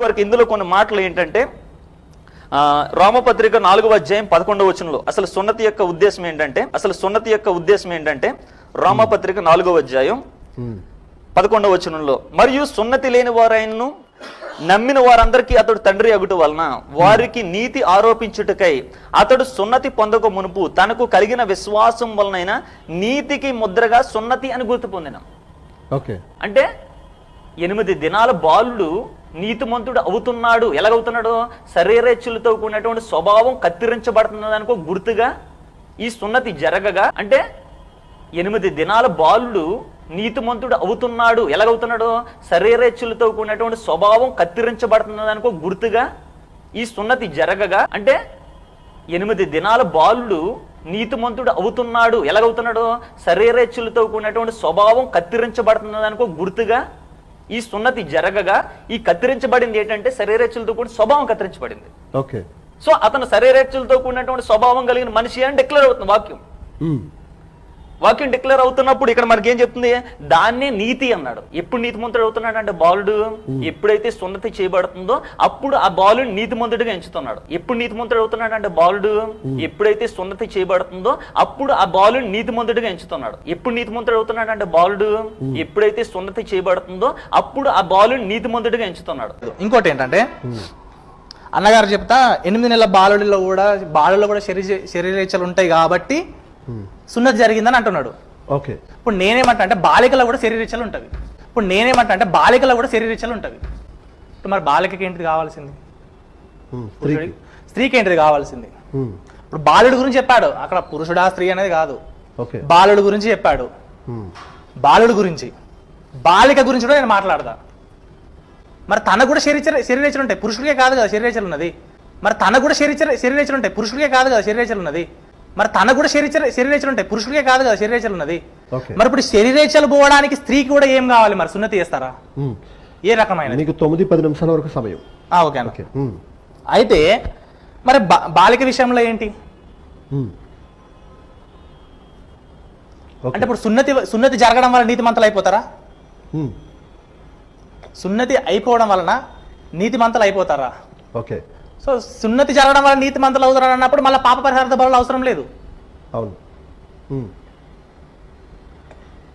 వరకు ఇందులో కొన్ని మాటలు ఏంటంటే ఆ, రామపత్రిక నాలుగవ అధ్యాయం పదకొండవ వచనంలో అసలు సున్నతి యొక్క ఉద్దేశం ఏంటంటే అసలు సున్నతి యొక్క ఉద్దేశం ఏంటంటే రామపత్రిక నాలుగవ అధ్యాయం. పదకొండవ వచనంలో మరియు సున్నతి లేని వారైనను నమ్మిన వారందరికీ అతడు తండ్రి అగుట వలన వారికి నీతి ఆరోపించుటకై అతడు సున్నతి పొందక మునుపు తనకు కలిగిన విశ్వాసం వలనైన నీతికి ముద్రగా సున్నతి అని గుర్తు పొందిన ఓకే అంటే ఎనిమిది దినాల బాలుడు నీతిమంతుడు అవుతున్నాడు. ఎలాగవుతున్నాడు? శరీరేచ్చులతో కూడినటువంటి స్వభావం కత్తిరించబడుతున్నదానికో గుర్తుగా ఈ సున్నతి జరగగా అంటే ఎనిమిది దినాల బాలుడు నీతిమంతుడు అవుతున్నాడు. ఎలాగవుతున్నాడు? శరీరేచ్చులతో కూడినటువంటి స్వభావం కత్తిరించబడుతున్నదానికో గుర్తుగా ఈ సున్నతి జరగగా అంటే ఎనిమిది దినాల బాలుడు నీతిమంతుడు అవుతున్నాడు. ఎలాగవుతున్నాడు? శరీరేచ్చులతో కూడినటువంటి స్వభావం కత్తిరించబడుతున్నదానికో గుర్తుగా ఈ సున్నతి జరగగా ఈ కత్తిరించబడింది ఏంటంటే శరీరేచ్ఛలతో కూడిన స్వభావం కత్తిరించబడింది. ఓకే. సో అతను శరీరేచ్ఛలతో కూడినటువంటి స్వభావం కలిగిన మనిషి అని డిక్లేర్ అవుతుంది వాక్యం. ఉమ్. వాక్యం డిక్లేర్ అవుతున్నప్పుడు ఇక్కడ మనకి ఏం చెప్తుంది? దాన్నే నీతి అన్నాడు. ఎప్పుడు నీతిమంతుడు అవుతున్నాడు అంటే బాలుడు ఎప్పుడైతే సున్నతి చేయబడుతుందో అప్పుడు ఆ బాలుని నీతిమంతుడిగా ఎంచుతున్నాడు. ఎప్పుడు నీతిమంతుడు అవుతున్నాడు అంటే బాలుడు ఎప్పుడైతే సున్నతి చేయబడుతుందో అప్పుడు ఆ బాలుని నీతిమంతుడిగా ఎంచుతున్నాడు. ఎప్పుడు నీతిమంతుడు అవుతున్నాడు అంటే బాలుడు ఎప్పుడైతే సున్నతి చేయబడుతుందో అప్పుడు ఆ బాలుని నీతిమంతుడిగా ఎంచుతున్నాడు. ఇంకోటి ఏంటంటే అన్నగారు చెప్తా ఎనిమిది నెలల బాలుడిలో కూడా బాలులో కూడా శరీర శరీరేచ్ఛలు ఉంటాయి కాబట్టి సున్నతి జరిగిందని అంటున్నాడు. ఓకే. ఇప్పుడు నేనేమంటా అంటే బాలికలో కూడా శరీరేచ్ఛలు ఉంటుంది ఇప్పుడు నేనేమంటా అంటే బాలికలో కూడా శరీరేచ్ఛలు ఉంటుంది ఇప్పుడు మరి బాలికకి ఏంటిది కావాల్సింది. స్త్రీకి. ఏంటిది కావాల్సింది. ఇప్పుడు బాలుడి గురించి చెప్పాడు. అక్కడ పురుషుడా స్త్రీ అనేది కాదు. ఓకే. బాలుడి గురించి చెప్పాడు. బాలుడి గురించి. బాలిక గురించి కూడా నేను మాట్లాడతా. మరి తన కూడా శరీర శరీరేచలు ఉంటాయి. పురుషుడికే కాదు కదా శరీరేచలు ఉన్నది. మరి తన కూడా శరీర శరీరేచలు ఉంటాయి. పురుషుడికే కాదు కదా శరీరేచలు ఉన్నది. మరి తన కూడా శరీర శరీరేచలు ఉంటాయి. పురుషుడికే కాదు కదా శరీరేచలు ఉన్నది. ఓకే. మరి ఇప్పుడు శరీరేచలు పోవడానికి స్త్రీకి కూడా ఏం కావాలి మరి? సున్నతి చేస్తారా. ఏ రకమైనది? నీకు తొమ్మిది పది నిమిషాల వరకు సమయం. Okay okay. అయితే మరి బాలిక విషయంలో ఏంటి? అంటే ఇప్పుడు సున్నతి సున్నతి జరగడం వల్ల నీతిమంతులు అయిపోతారా? ఉమ్. సున్నతి అయిపోవడం వలన నీతిమంతులు అయిపోతారా? ఓకే. సో సున్నతి జరగడం వల్ల నీతి మంతులు అవుతారు అన్నప్పుడు మళ్ళీ పాప పరిహార బలు అవసరం లేదు. అవును.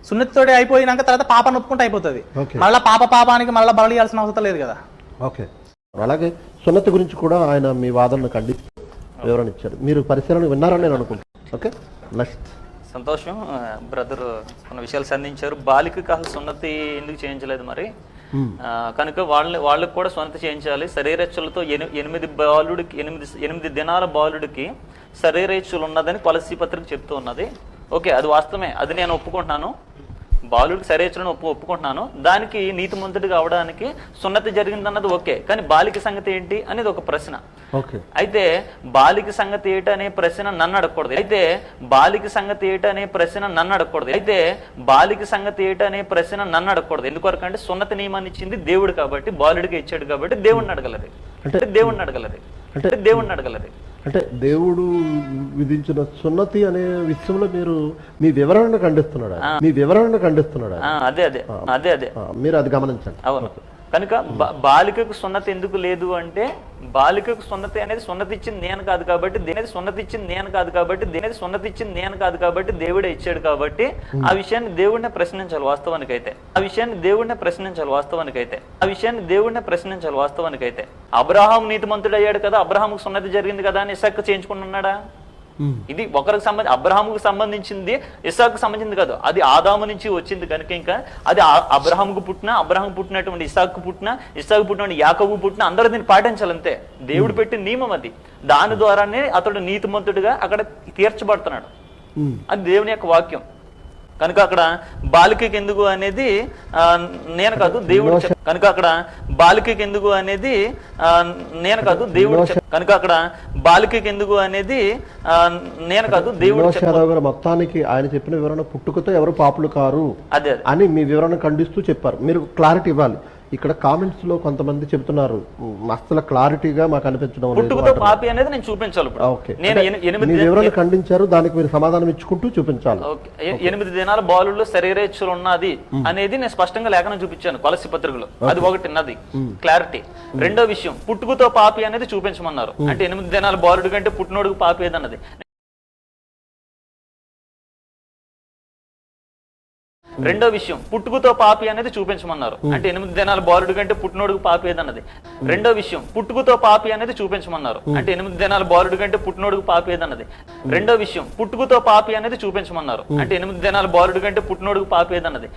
సున్నతితోటి అయిపోయినాక తర్వాత పాప నొప్పుకుంటే అయిపోతుంది. మళ్ళీ పాప పాపానికి మళ్ళీ బలి ఇవ్వాల్సిన అవసరం లేదు కదా. ఓకే. అలాగే సున్నతి గురించి కూడా ఆయన మీ వాదనను ఖండిస్తూ వివరణ ఇచ్చారు. మీరు పరిశీలన విన్నారని నేను అనుకుంటున్నాను. ఓకే? నెక్స్ట్. సంతోషం. బ్రదర్ కొన్ని విషయాలు సంధించారు. బాలికకు అసలు సున్నతి ఎందుకు చేయించలేదు మరి? కనుక వాళ్ళని వాళ్ళకి కూడా సొంత చేయించాలి. శరీరేచ్ఛలతో ఎనిమిది బాలుడికి ఎనిమిది ఎనిమిది దినాల బాలుడికి శరీరేచ్ఛలు ఉన్నదని పాలసీ పత్రిక చెప్తూ ఉన్నది. ఓకే అది వాస్తవమే. అది నేను ఒప్పుకుంటున్నాను. బాలుడికి శరీరచలను ఒప్పు ఒప్పుకుంటున్నాను. దానికి నీతిమంతుడిగా అవడానికి సున్నతి జరిగిందన్నది ఓకే. కానీ బాలిక సంగతి ఏంటి అనేది ఒక ప్రశ్న. ఓకే. అయితే బాలిక సంగతి ఏటనే ప్రశ్న నన్ను అడగకూడదు. అయితే బాలిక సంగతి ఏటనే ప్రశ్న నన్ను అడగకూడదు. అయితే బాలిక సంగతి ఏటనే ప్రశ్న నన్ను అడగకూడదు. ఎందుకొరకు అంటే సున్నతి నియమాన్ని ఇచ్చింది దేవుడు కాబట్టి బాలుడికి ఇచ్చాడు కాబట్టి దేవుడిని అడగలది అంటే దేవుడిని అడగలది అంటే- దేవుడిని అడగలది అంటే దేవుడు విధించిన సున్నతి అనే విషయంలో మీరు మీ వివరణను ఖండిస్తున్నాడా మీ వివరణను ఖండిస్తున్నాడా అదే అదే అదే అదే. మీరు అది గమనించండి. అవును. కనుక బా- బాలికకు సున్నతి ఎందుకు లేదు అంటే బాలికకు సున్నతి అనేది సున్నతి ఇచ్చింది నేను కాదు కాబట్టి దేనేది సున్నతి ఇచ్చింది నేను కాదు కాబట్టి దేనేది సున్నతి ఇచ్చింది నేను కాదు కాబట్టి దేవుడే ఇచ్చాడు కాబట్టి ఆ విషయాన్ని దేవుడినే ప్రశ్నించాలి వాస్తవానికి అయితే ఆ విషయాన్ని దేవుడినే ప్రశ్నించాలి వాస్తవానికి అయితే ఆ విషయాన్ని దేవుడినే ప్రశ్నించాలి వాస్తవానికి అయితే అబ్రహాం నీతిమంతుడు అయ్యాడు కదా అబ్రహాముకు సున్నతి జరిగింది కదా అని ఇసక్కు చేయించుకున్నాడా ఉమ్. ఇది ఒకరికి సంబంధించి అబ్రహాముకు సంబంధించింది ఇసాకు సంబంధించింది కాదు. అది ఆదాము నుంచి వచ్చింది కనుక ఇంకా అది అబ్రహాముకు పుట్టిన అబ్రహాం పుట్టినటువంటి ఇసాకు పుట్టిన ఇసాకు పుట్టిన యాకబు పుట్టిన అందరూ దీన్ని పాటించాలి అంతే. దేవుడు పెట్టిన నియమం అది. దాని ద్వారానే అతడు నీతిమంతుడిగా అక్కడ తీర్చబడుతున్నాడు. అది దేవుని యొక్క వాక్యం. కనుక అక్కడ బాలికకి ఎందుకు అనేది నేను కాదు దేవుడు కనుక అక్కడ బాలికకి ఎందుకు అనేది ఆ, నేను కాదు దేవుడు కనుక అక్కడ బాలికకి ఎందుకు అనేది నేను కాదు దేవుడు గారు మొత్తానికి ఆయన చెప్పిన వివరణ పుట్టుకతో ఎవరు పాపులు కారు అదే. అని మీ వివరణ ఖండిస్తూ చెప్పారు. మీరు క్లారిటీ ఇవ్వాలి. ఇక్కడ కామెంట్స్లో కొంతమంది చెబుతున్నారు. "ఉమ్, అస్సలు క్లారిటీగా మాకు అనిపించడం పుట్టుకతో. పాపి అనేది నేను చూపించాలి ఇప్పుడు. నేను ఎనిమిది వివరణ ఖండించారు దానికి మీరు సమాధానం ఇచ్చుకుంటూ చూపించాలి. ఎనిమిది దినాల బాలుల్లో శరీరేచ్ఛలు ఉన్నది అనేది నేను స్పష్టంగా లేఖనం చూపించాను కొలసి పత్రికలో. అది ఒకటి నది క్లారిటీ రెండో విషయం పుట్టుకతో పాపి అనేది చూపించమన్నారు. అంటే ఎనిమిది దినాల బాలుడు కంటే పుట్టినోడుకు పాపి ఏదన్నది? రెండో విషయం పుట్టుకతో పాపి అనేది చూపించమన్నారు. అంటే ఎనిమిది దినాల బాలుడు కంటే పుట్టినోడుకు పాపి ఏదన్నది. రెండో విషయం పుట్టుకతో పాపి అనేది చూపించమన్నారు. అంటే ఎనిమిది దినాల బాలుడు కంటే పుట్టినోడుకు పాపి ఏదన్నది. రెండో విషయం పుట్టుకతో పాపి అనేది చూపించమన్నారు. అంటే ఎనిమిది దినాల బాలుడు కంటే పుట్టినోడుకు పాపి ఏదన్నది.